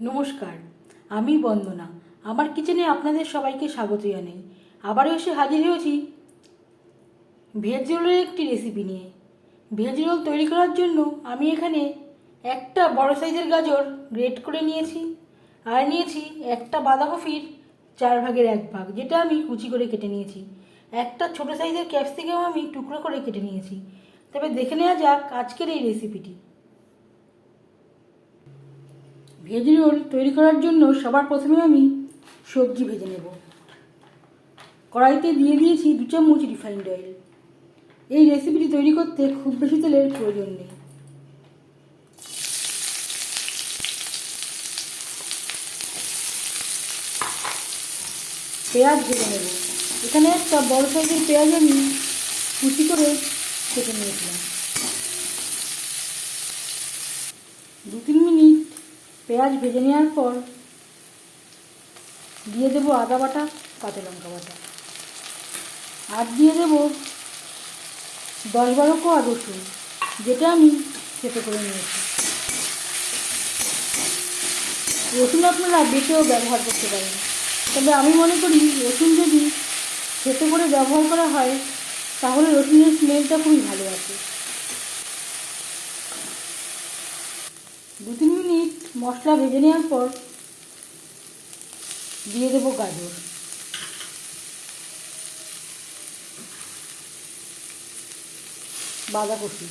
নমস্কার, আমি বন্দনা। আমার কিচেনে আপনাদের সবাইকে স্বাগত জানাই। আবারও এসে হাজির হয়েছি ভেজ রোলের একটি রেসিপি নিয়ে। ভেজ রোল তৈরি করার জন্য আমি এখানে একটা বড় সাইজের গাজর গ্রেট করে নিয়েছি আর নিয়েছি একটা বাঁধাকপির চার ভাগের এক ভাগ, যেটা আমি কুচি করে কেটে নিয়েছি। একটা ছোট সাইজের ক্যাপসিকাম আমি টুকরো করে কেটে নিয়েছি। তবে দেখে নেওয়া যাক আজকের এই রেসিপিটি ভেজ রোল তৈরি করার জন্য সবার প্রথমে আমি সবজি ভেজে নেব। কড়াইতে দিয়ে দিয়েছি দু চামচ রিফাইন্ড অয়েল এই রেসিপিটি তৈরি করতে খুব বেশি তেলের প্রয়োজন নেই। পেঁয়াজ ভেজে নেব। এখানে একটা বড় সাইজের পেঁয়াজ আমি কুচি করে কেটে নিয়েছিলাম। দু তিন পেঁয়াজ ভেজে নেওয়ার পর দিয়ে দেবো আদা বাটা, কাঁচা লঙ্কা বাটা। আর দিয়ে দেবো দশ বারো কোয়া রসুন, যেটা আমি খেতে করে নিয়েছি। রসুন আপনারা বেটেও ব্যবহার করতে পারেন। তবে আমি মনে করি রসুন যদি খেতে করে ব্যবহার করা হয়, তাহলে রসুনের স্মেলটা খুবই ভালো আছে দু তিন মিনিট মশলা ভেজে নেওয়ার পর দিয়ে দেবো গাজর। বাঁধাকপি।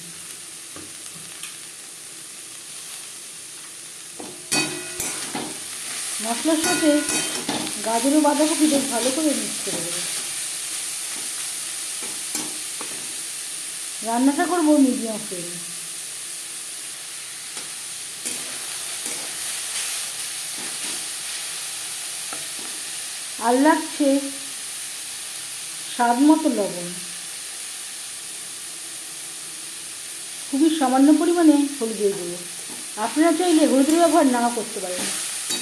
মশলার সাথে গাজর ও বাঁধাকপি বেশ ভালো করে মিক্স করে দেবো। রান্নাটা করব মিডিয়াম ফ্লেমে আর লাগছে স্বাদ মতো লবণ। খুবই সামান্য পরিমাণে হলুদ দিয়ে দেবো। আপনারা চাইলে হলুদের ব্যবহার না করতে পারেন।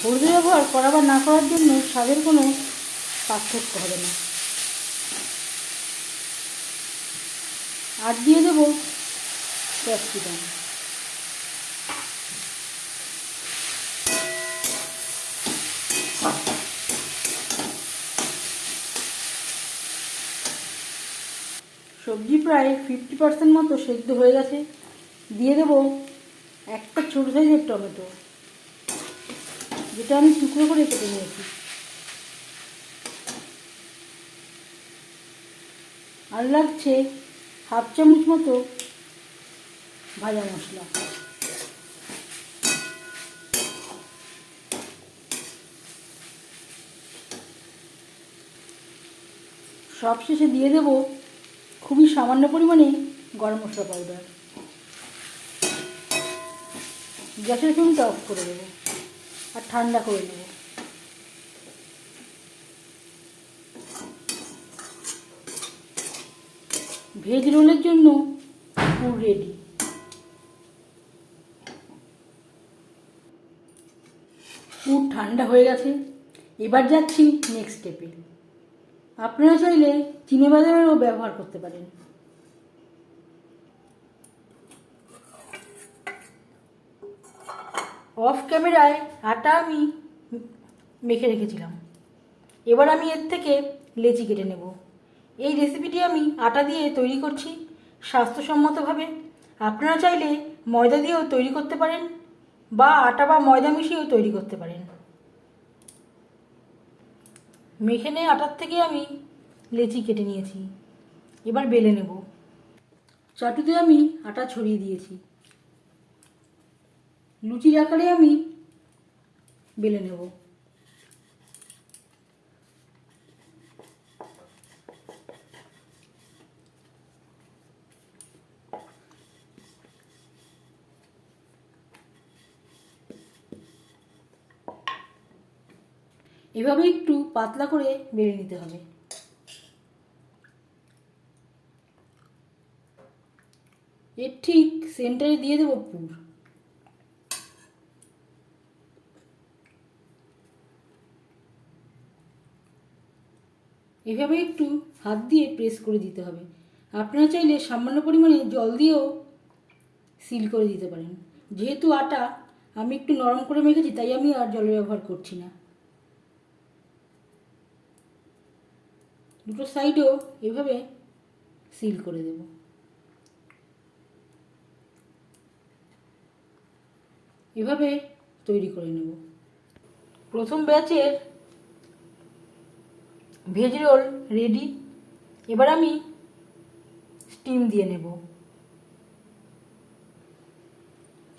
হলুদের ব্যবহার করা বা না করার জন্য স্বাদের কোনো পার্থক্য হবে না। আর দিয়ে দেবো ক্যাপসিকাম সবজি প্রায় ফিফটি পার্সেন্ট মতো সেদ্ধ হয়ে গেছে। দিয়ে দেবো একটা ছোটো সাইজের টমেটো, যেটা আমি টুকরো করে কেটে নিয়েছি। আর লাগছে হাফ চামচ মতো ভাজা মশলা। সবশেষে দিয়ে দেবো খুবই সামান্য পরিমাণে গরম মশলা পাউডার গ্যাসের ফ্লেমটা অফ করে দেবো আর ঠান্ডা করে নেব। ভেজ রোলের জন্য পুর রেডি পুর ঠান্ডা হয়ে গেছে, এবার যাচ্ছি নেক্সট স্টেপে আপনারা চাইলে চিনেবাদামেরও ব্যবহার করতে পারেন। অফ ক্যামেরায় আটা আমি মেখে রেখেছিলাম। এবার আমি এর থেকে লেচি কেটে নেব। এই রেসিপিটি আমি আটা দিয়ে তৈরি করছি স্বাস্থ্যসম্মতভাবে। আপনারা চাইলে ময়দা দিয়েও তৈরি করতে পারেন বা আটা বা ময়দা মিশিয়েও তৈরি করতে পারেন। মেখে নেয় আটার থেকে আমি লেচি কেটে নিয়েছি। এবার বেলে নেব। চাটুতে আমি আটা ছড়িয়ে দিয়েছি। লুচির আকারে আমি বেলে নেব। এভাবে একটু পাতলা করে বেলে নিতে হবে। এর ঠিক সেন্টারে দিয়ে দেবো পুর। এভাবে একটু হাত দিয়ে প্রেস করে দিতে হবে। আপনারা চাইলে সামান্য পরিমাণে জল দিয়েও সিল করে দিতে পারেন। যেহেতু আটা আমি একটু নরম করে মেখেছি, তাই আমি আর জল ব্যবহার করছি না। দুটো সাইডেও এভাবে সিল করে দেব। এভাবে তৈরি করে নেব। প্রথম ব্যাচের ভেজ রোল রেডি এবার আমি স্টিম দিয়ে নেব।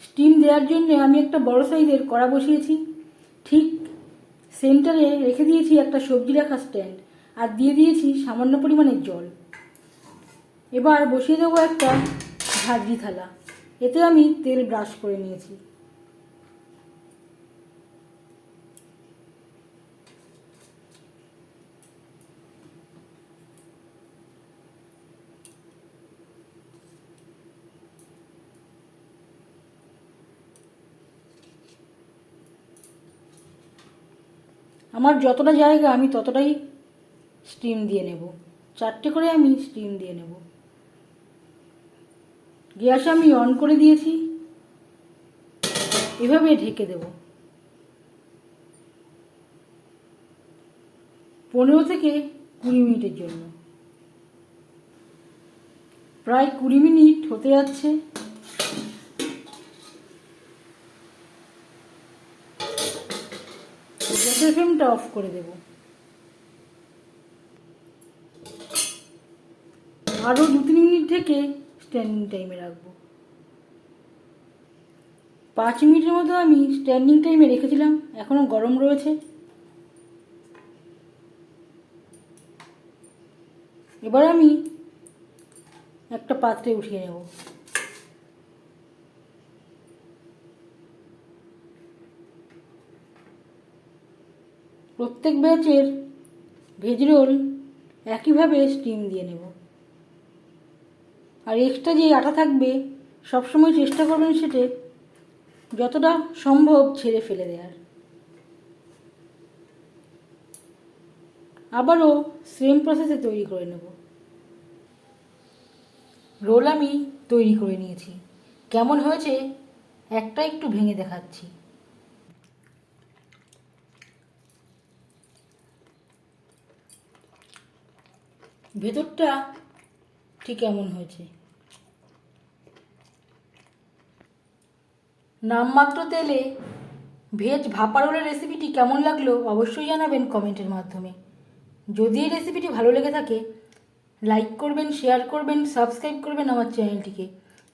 স্টিম দেওয়ার জন্য আমি একটা বড় সাইজের কড়া বসিয়েছি। ঠিক সেন্টারে রেখে দিয়েছি একটা সবজি রাখা স্ট্যান্ড আর দিয়ে দিয়েছি সামান্য পরিমাণের জল। এবার বসিয়ে দেবো একটা ঝাঁঝরি থালা। এতে আমি তেল ব্রাশ করে নিয়েছি। আমার যতটা জায়গা আমি ততটাই স্টিম দিয়ে নেব। চারটে করে আমি স্টিম দিয়ে নেব। গ্যাস আমি অন করে দিয়েছি। এভাবে ঢেকে দেব। পনেরো থেকে কুড়ি মিনিটের জন্য। প্রায় কুড়ি মিনিট হতে যাচ্ছে। গ্যাসের ফ্লেমটা অফ করে দেব। আরও দু, তিন মিনিট থেকে স্ট্যান্ডিং টাইমে রাখব। পাঁচ মিনিটের মতো আমি স্ট্যান্ডিং টাইমে রেখেছিলাম এখনও গরম রয়েছে। এবার আমি একটা পাত্রে উঠিয়ে নেব। প্রত্যেক ব্যাচের ভেজ রোল একইভাবে স্টিম দিয়ে নেব। আর এক্সট্রা যে আটা থাকবে, সবসময় চেষ্টা করবেন সেটা যতটা সম্ভব ছেড়ে ফেলে দেওয়ার। আবারও সেম প্রসেসে তৈরি করে নেব। রোল আমি তৈরি করে নিয়েছি। কেমন হয়েছে? একটা একটু ভেঙে দেখাচ্ছি। ভেতরটা ঠিক এমন হয়েছে। নামমাত্র তেলে ভেজ ভাপা রেসিপিটি কেমন লাগল অবশ্যই জানাবেন কমেন্টের মাধ্যমে। যদি এই রেসিপিটি ভালো লেগে থাকে লাইক করবেন শেয়ার করবেন সাবস্ক্রাইব করবেন আমার চ্যানেলটিকে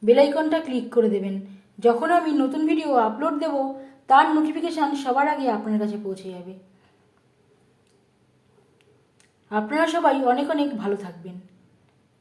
বেলাইকনটা ক্লিক করে দেবেন। যখন আমি নতুন ভিডিও আপলোড দেব, তার নোটিফিকেশান সবার আগে আপনার কাছে পৌঁছে যাবে। আপনারা সবাই অনেক অনেক ভালো থাকবেন।